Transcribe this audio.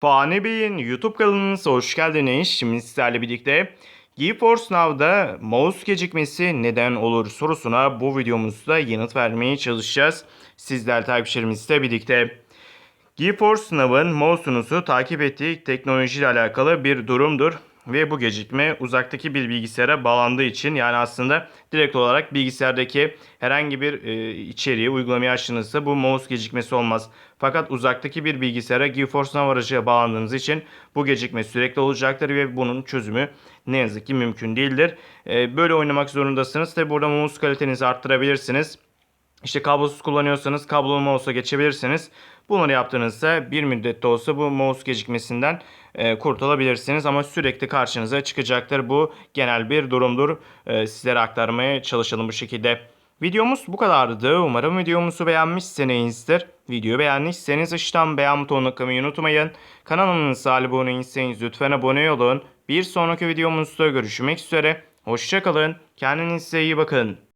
Fani Bey'in YouTube kanalınıza hoş geldiniz. Şimdi sizlerle birlikte GeForce Now'da mouse gecikmesi neden olur sorusuna bu videomuzda yanıt vermeye çalışacağız. Sizler takipçilerimizle birlikte. GeForce Now'ın mouse'unuzu takip ettiği teknolojiyle alakalı bir durumdur. Ve bu gecikme uzaktaki bir bilgisayara bağlandığı için yani aslında direkt olarak bilgisayardaki herhangi bir e, içeriği uygulamayı açtığınızda bu mouse gecikmesi olmaz. Fakat uzaktaki bir bilgisayara GeForce Now aracıyla bağlandığınız için bu gecikme sürekli olacaktır ve bunun çözümü ne yazık ki mümkün değildir. E, böyle oynamak zorundasınız. Tabi burada mouse kalitenizi arttırabilirsiniz. İşte kablosuz kullanıyorsanız kablolu mouse'a geçebilirsiniz. Bunları yaptığınızda bir müddet de olsa bu mouse gecikmesinden e, kurtulabilirsiniz. Ama sürekli karşınıza çıkacaktır. Bu genel bir durumdur. E, sizlere aktarmaya çalışalım bu şekilde. Videomuz bu kadardı. Umarım videomuzu beğenmişsinizdir. Videoyu beğendiyseniz aşağıdan beğen butonuna tıklamayı unutmayın. Kanalımıza abone değilseniz lütfen abone olun. Bir sonraki videomuzda görüşmek üzere. Hoşçakalın. Kendinize iyi bakın.